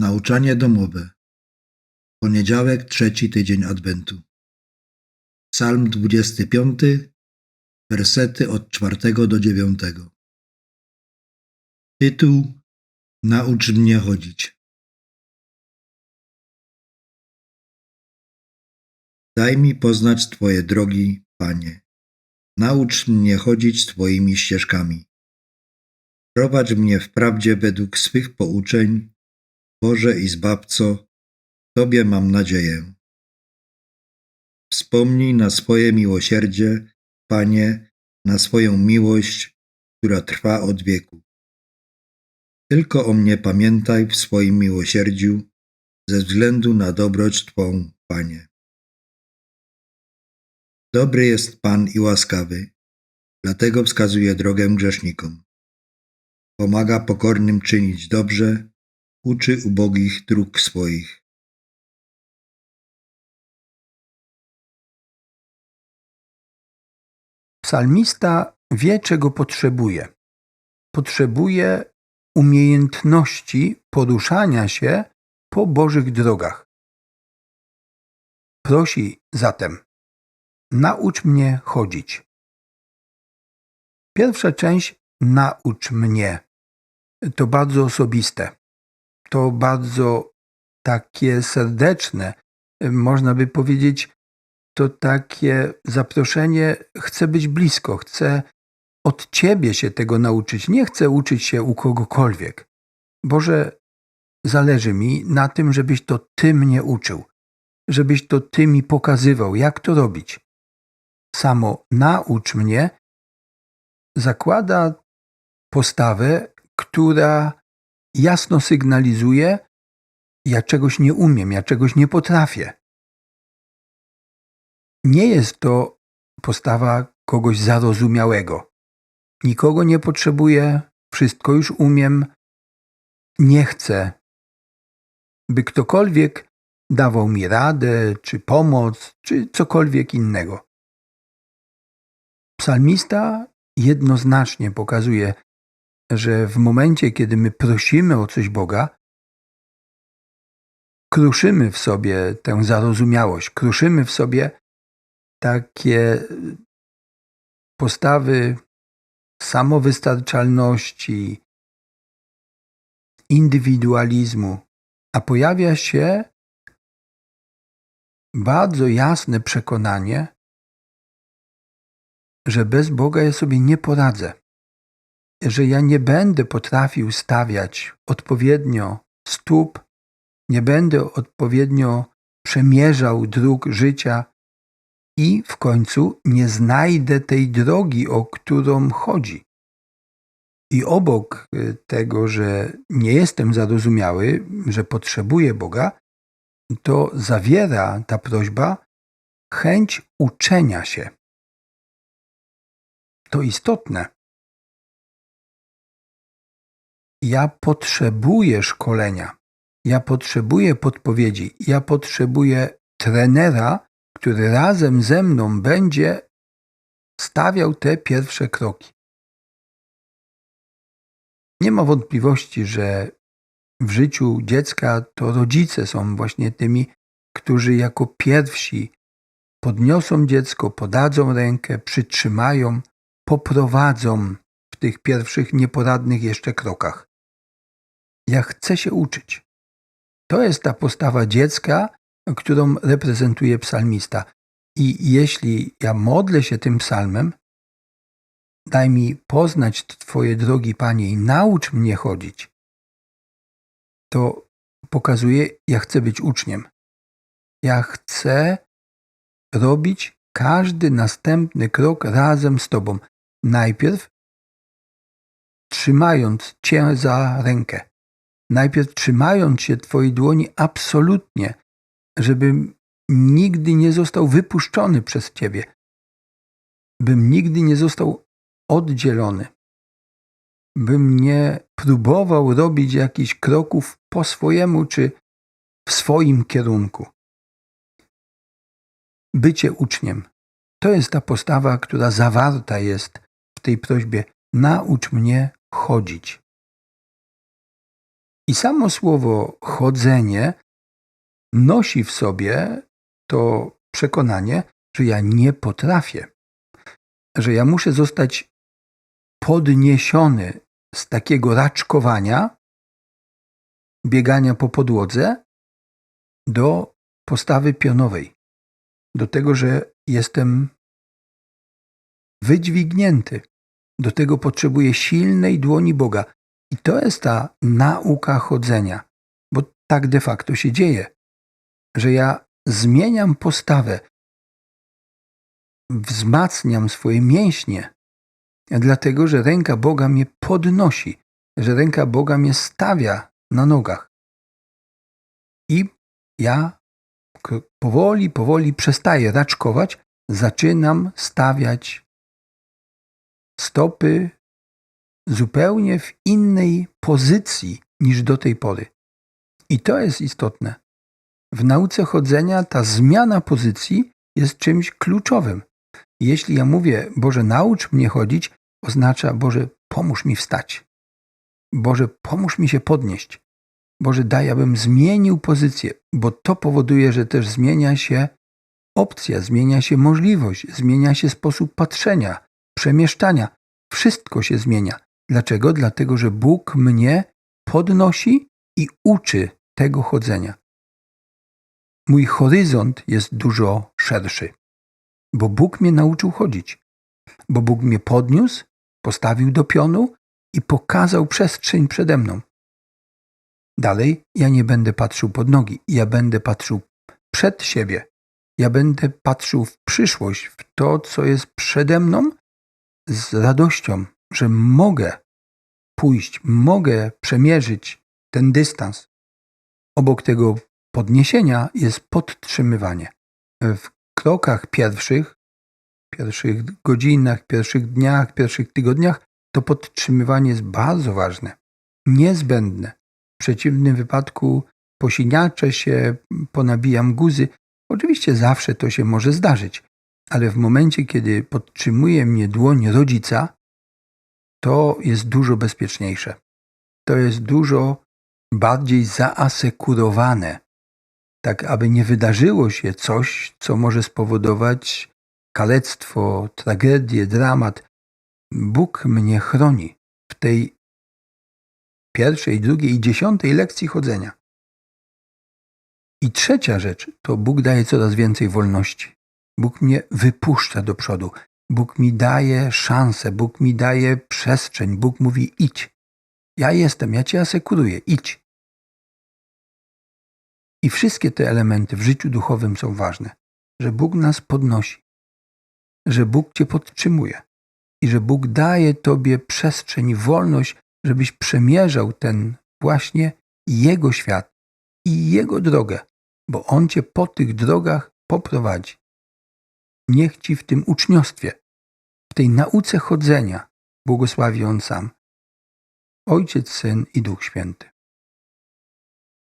Nauczanie domowe. Poniedziałek, trzeci tydzień Adwentu. Psalm 25, wersety od czwartego do dziewiątego. Tytuł Naucz mnie chodzić. Daj mi poznać Twoje drogi, Panie. Naucz mnie chodzić Twoimi ścieżkami. Prowadź mnie w prawdzie według swych pouczeń, Boże i Zbawco, Tobie mam nadzieję. Wspomnij na swoje miłosierdzie, Panie, na swoją miłość, która trwa od wieku. Tylko o mnie pamiętaj w swoim miłosierdziu, ze względu na dobroć Twą, Panie. Dobry jest Pan i łaskawy, dlatego wskazuje drogę grzesznikom. Pomaga pokornym czynić dobrze, uczy ubogich dróg swoich. Psalmista wie, czego potrzebuje. Potrzebuje umiejętności poruszania się po Bożych drogach. Prosi zatem: Naucz mnie chodzić. Pierwsza część naucz mnie to bardzo osobiste. To bardzo takie serdeczne. Można by powiedzieć, to takie zaproszenie, chcę być blisko, chcę od Ciebie się tego nauczyć. Nie chcę uczyć się u kogokolwiek. Boże, zależy mi na tym, żebyś to Ty mnie uczył, żebyś to Ty mi pokazywał, jak to robić. Samo naucz mnie zakłada postawę, która jasno sygnalizuje, ja czegoś nie umiem, ja czegoś nie potrafię. Nie jest to postawa kogoś zarozumiałego. Nikogo nie potrzebuję, wszystko już umiem, nie chcę, by ktokolwiek dawał mi radę, czy pomoc, czy cokolwiek innego. Psalmista jednoznacznie pokazuje, że w momencie, kiedy my prosimy o coś Boga, kruszymy w sobie tę zarozumiałość, kruszymy w sobie takie postawy samowystarczalności, indywidualizmu, a pojawia się bardzo jasne przekonanie, że bez Boga ja sobie nie poradzę, że ja nie będę potrafił stawiać odpowiednio stóp, nie będę odpowiednio przemierzał dróg życia i w końcu nie znajdę tej drogi, o którą chodzi. I obok y, tego, że nie jestem zarozumiały, że potrzebuję Boga, to zawiera ta prośba chęć uczenia się. To istotne. Ja potrzebuję szkolenia, ja potrzebuję podpowiedzi, ja potrzebuję trenera, który razem ze mną będzie stawiał te pierwsze kroki. Nie ma wątpliwości, że w życiu dziecka to rodzice są właśnie tymi, którzy jako pierwsi podniosą dziecko, podadzą rękę, przytrzymają, poprowadzą w tych pierwszych nieporadnych jeszcze krokach. Ja chcę się uczyć. To jest ta postawa dziecka, którą reprezentuje psalmista. I jeśli ja modlę się tym psalmem, daj mi poznać Twoje drogi, Panie, i naucz mnie chodzić, to pokazuje, ja chcę być uczniem. Ja chcę robić każdy następny krok razem z Tobą. Najpierw trzymając Cię za rękę. Najpierw trzymając się Twojej dłoni absolutnie, żebym nigdy nie został wypuszczony przez Ciebie, bym nigdy nie został oddzielony, bym nie próbował robić jakichś kroków po swojemu czy w swoim kierunku. Bycie uczniem to jest ta postawa, która zawarta jest w tej prośbie: naucz mnie chodzić. I samo słowo chodzenie nosi w sobie to przekonanie, że ja nie potrafię, że ja muszę zostać podniesiony z takiego raczkowania, biegania po podłodze do postawy pionowej, do tego, że jestem wydźwignięty. Do tego potrzebuję silnej dłoni Boga. I to jest ta nauka chodzenia, bo tak de facto się dzieje, że ja zmieniam postawę, wzmacniam swoje mięśnie, dlatego że ręka Boga mnie podnosi, że ręka Boga mnie stawia na nogach. I ja powoli, powoli przestaję raczkować, zaczynam stawiać stopy zupełnie w innej pozycji niż do tej pory. I to jest istotne. W nauce chodzenia ta zmiana pozycji jest czymś kluczowym. Jeśli ja mówię, Boże, naucz mnie chodzić, oznacza, Boże, pomóż mi wstać. Boże, pomóż mi się podnieść. Boże, daj, abym zmienił pozycję, bo to powoduje, że też zmienia się opcja, zmienia się możliwość, zmienia się sposób patrzenia, przemieszczania. Wszystko się zmienia. Dlaczego? Dlatego, że Bóg mnie podnosi i uczy tego chodzenia. Mój horyzont jest dużo szerszy, bo Bóg mnie nauczył chodzić, bo Bóg mnie podniósł, postawił do pionu i pokazał przestrzeń przede mną. Dalej ja nie będę patrzył pod nogi, ja będę patrzył przed siebie. Ja będę patrzył w przyszłość, w to, co jest przede mną, z radością, że mogę pójść, mogę przemierzyć ten dystans. Obok tego podniesienia jest podtrzymywanie. W krokach pierwszych, pierwszych godzinach, pierwszych dniach, pierwszych tygodniach to podtrzymywanie jest bardzo ważne, niezbędne. W przeciwnym wypadku posiniaczę się, ponabijam guzy. Oczywiście zawsze to się może zdarzyć, ale w momencie, kiedy podtrzymuje mnie dłoń rodzica, to jest dużo bezpieczniejsze. To jest dużo bardziej zaasekurowane, tak aby nie wydarzyło się coś, co może spowodować kalectwo, tragedię, dramat. Bóg mnie chroni w tej pierwszej, drugiej i dziesiątej lekcji chodzenia. I trzecia rzecz to Bóg daje coraz więcej wolności. Bóg mnie wypuszcza do przodu. Bóg mi daje szansę, Bóg mi daje przestrzeń. Bóg mówi: idź. Ja jestem, ja cię asekuruję, idź. I wszystkie te elementy w życiu duchowym są ważne, że Bóg nas podnosi, że Bóg cię podtrzymuje i że Bóg daje tobie przestrzeń wolność, żebyś przemierzał ten właśnie Jego świat i Jego drogę, bo On cię po tych drogach poprowadzi. Niech ci w tym uczniostwie, w tej nauce chodzenia błogosławi On sam. Ojciec, Syn i Duch Święty.